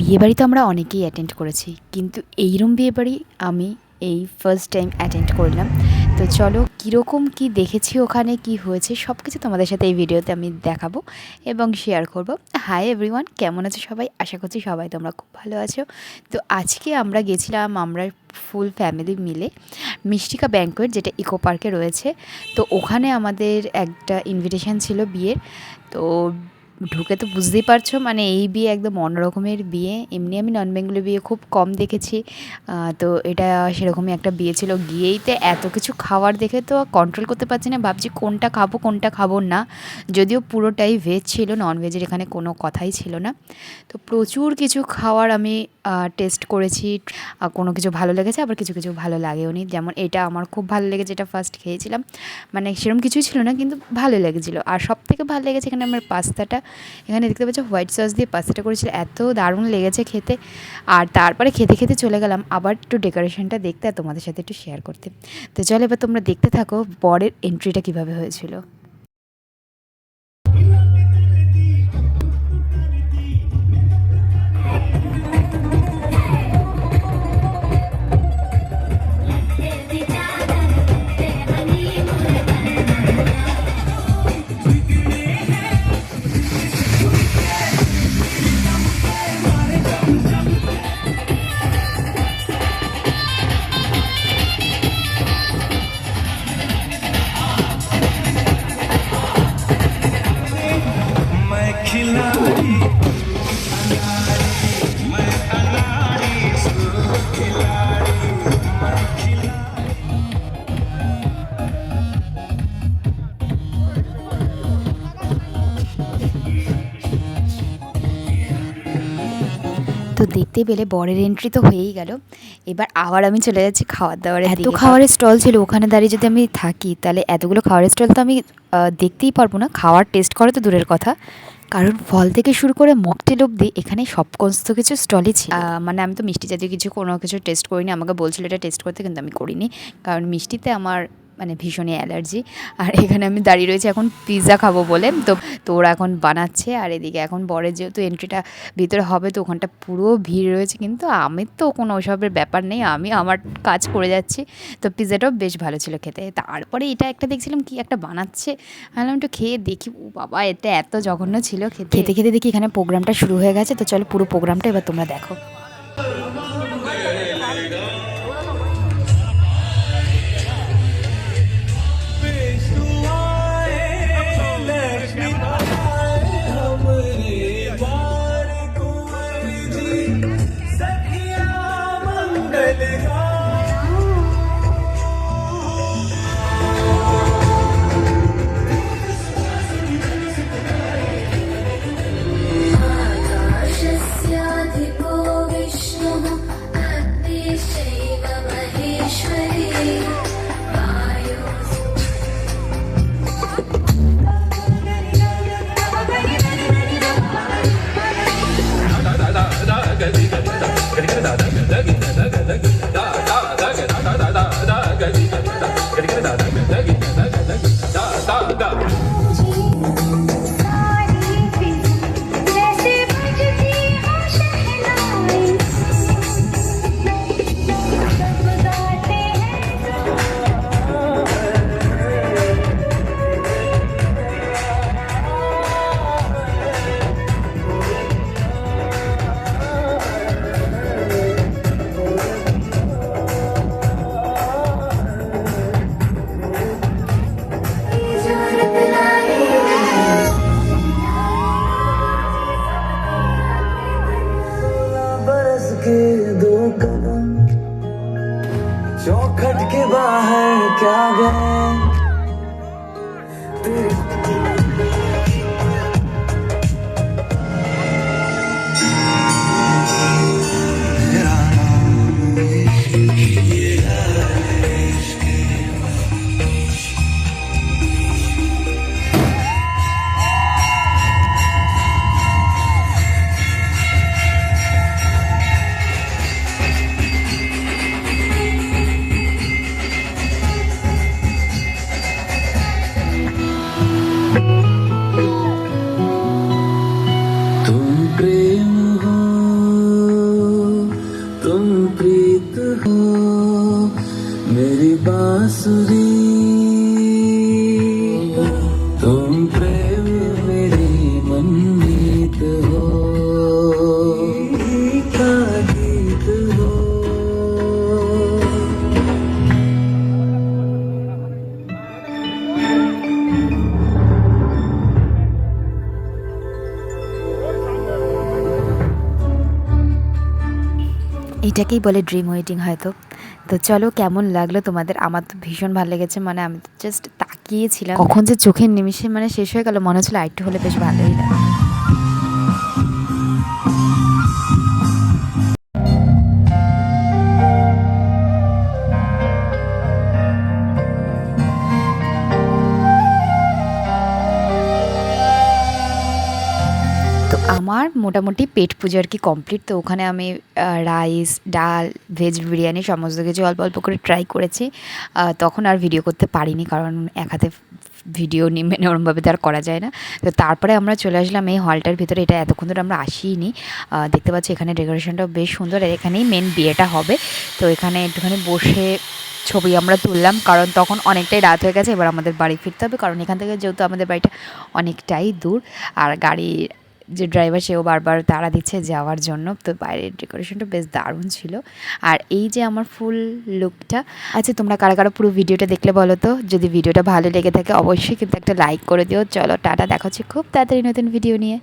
বিয়েবাড়ি তো আমরা অনেকেই অ্যাটেন্ড করেছি, কিন্তু এইরম বিয়েবাড়ি আমি এই ফার্স্ট টাইম অ্যাটেন্ড করলাম। তো চলো, কীরকম কি দেখেছি ওখানে, কি হয়েছে সব কিছু তোমাদের সাথে এই ভিডিওতে আমি দেখাবো এবং শেয়ার করব। হাই এভরিওয়ান কেমন আছো সবাই? আশা করছি সবাই তোমরা খুব ভালো আছো। তো আজকে আমরা গেছিলাম আমরা ফুল ফ্যামিলি মিলে মিষ্টিকা ব্যাঙ্কোয়েট যেটা ইকো পার্কে রয়েছে। তো ওখানে আমাদের একটা ইনভিটেশন ছিল বিয়ের। তো ঢুকে তো বুঝতেই পারছ মানে এই বিয়ে একদম অন্যরকমের বিয়ে। এমনি আমি নন বেঙ্গলি বিয়ে খুব কম দেখেছি। তো এটা সেরকমই একটা বিয়ে ছিল। গিয়েই তো এত কিছু খাওয়ার দেখে তো কন্ট্রোল করতে পারছি না। ভাবছি কোনটা খাব কোনটা খাব না। যদিও পুরোটাই ভেজ ছিল নন ভেজের এখানে কোনো কথাই ছিল না। তো প্রচুর কিছু খাওয়ার আমি টেস্ট করেছি। কোনো কিছু ভালো লেগেছে, আবার কিছু কিছু ভালো লাগেও নি। যেমন এটা আমার খুব ভালো লেগেছে এটা ফার্স্ট খেয়েছিলাম। মানে সেরকম কিছুই ছিল না, কিন্তু ভালো লেগেছিলো। আর সব থেকে ভালো লেগেছে এখানে আমার পাস্তাটা। এখানে দেখতে পাচ্ছ হোয়াইট সস দিয়ে পাস্তাটা করেছিল, এত দারুণ লেগেছে খেতে। আর তারপরে খেতে খেতে চলে গেলাম আবার একটু ডেকোরেশনটা দেখতে আর তোমাদের সাথে একটু শেয়ার করতে। তো চলো এবার তোমরা দেখতে থাকো বরের এন্ট্রিটা কীভাবে হয়েছিল। তো দেখতে পেলে বরের এন্ট্রি তো হয়েই গেল। এবার আবার আমি চলে যাচ্ছি খাওয়ার দাওয়ারে এত খাওয়ারের স্টল ছিল ওখানে দাঁড়িয়ে যদি আমি থাকি তাহলে এতগুলো খাওয়ারের স্টল তো আমি দেখতেই পারব না। খাওয়ার টেস্ট করে তো দূরের কথা। কারণ ফল থেকে শুরু করে মকটেল অবধি এখানে সব সমস্ত কিছু স্টলই ছিল। মানে আমি তো মিষ্টি জাতীয় কিছু কোনো কিছু টেস্ট করিনি। আমাকে বলছিল এটা টেস্ট করতে কিন্তু আমি করিনি। কারণ মিষ্টিতে আমার মানে ভীষণই অ্যালার্জি। আর এখানে আমি দাঁড়িয়ে রয়েছি এখন পিৎজা খাব বলে। তো তো ওরা এখন বানাচ্ছে আর এদিকে এখন বরের যেহেতু এন্ট্রিটা ভিতরে হবে, তো ওখানটা পুরো ভিড় রয়েছে কিন্তু আমি তো কোনো ওসবের ব্যাপার নেই, আমি আমার কাজ করে যাচ্ছি। তো পিৎজাটাও বেশ ভালো ছিল খেতে। তারপরে এটা একটা দেখছিলাম কি একটা বানাচ্ছে। ভাবলাম একটু খেয়ে দেখি। ও বাবা, এটা এত জঘন্য ছিল খেতে। খেতে খেতে দেখি এখানে প্রোগ্রামটা শুরু হয়ে গেছে, তো চলো পুরো প্রোগ্রামটা এবার তোমরা দেখো। एक हो मेरी बांसुरी এটাকেই বলে ড্রিম ওয়েডিং হয়তো। তো চলো কেমন লাগল তোমাদের? আমার তো ভীষণ ভালো লেগেছে মানে আমি জাস্ট তাকিয়েছিলাম। কখন যে চোখের নিমিষে মানে শেষ হয়ে গেল, মনে হচ্ছিল আরেকটু হলে বেশ ভালোই লাগে। আমার মোটামুটি পেট পুজো আর কি কমপ্লিট তো ওখানে আমি রাইস ডাল ভেজ বিরিয়ানি সমস্ত কিছু অল্প অল্প করে ট্রাই করেছি। তখন আর ভিডিও করতে পারিনি কারণ এক হাতে ভিডিও নিয়ে মানে ওরমভাবে তো আর করা যায় না। তো তারপরে আমরা চলে আসলাম এই হলটার ভিতরে, এটা এতক্ষণ ধরে আমরা আসিনি। দেখতে পাচ্ছি এখানে ডেকোরেশনটাও বেশ সুন্দর আর এখানেই মেন বিয়েটা হবে। তো এখানে একটুখানি বসে ছবি আমরা তুললাম কারণ তখন অনেকটাই রাত হয়ে গেছে, এবার আমাদের বাড়ি ফিরতে হবে কারণ এখান থেকে যেহেতু আমাদের বাড়িটা অনেকটাই দূর। আর গাড়ি যে ড্রাইভার সেও বারবার তাড়া দিচ্ছে যাওয়ার জন্য। তো বাইরের ডেকোরেশনটা বেশ দারুণ ছিল। আর এই যে আমার ফুল লুকটা আচ্ছা তোমরা কারা কারা পুরো ভিডিওটা দেখলে বলো তো? যদি ভিডিওটা ভালো লেগে থাকে অবশ্যই কিন্তু একটা লাইক করে দিও। চলো, টাটা দেখাচ্ছি খুব তাড়াতাড়ি নতুন ভিডিও নিয়ে।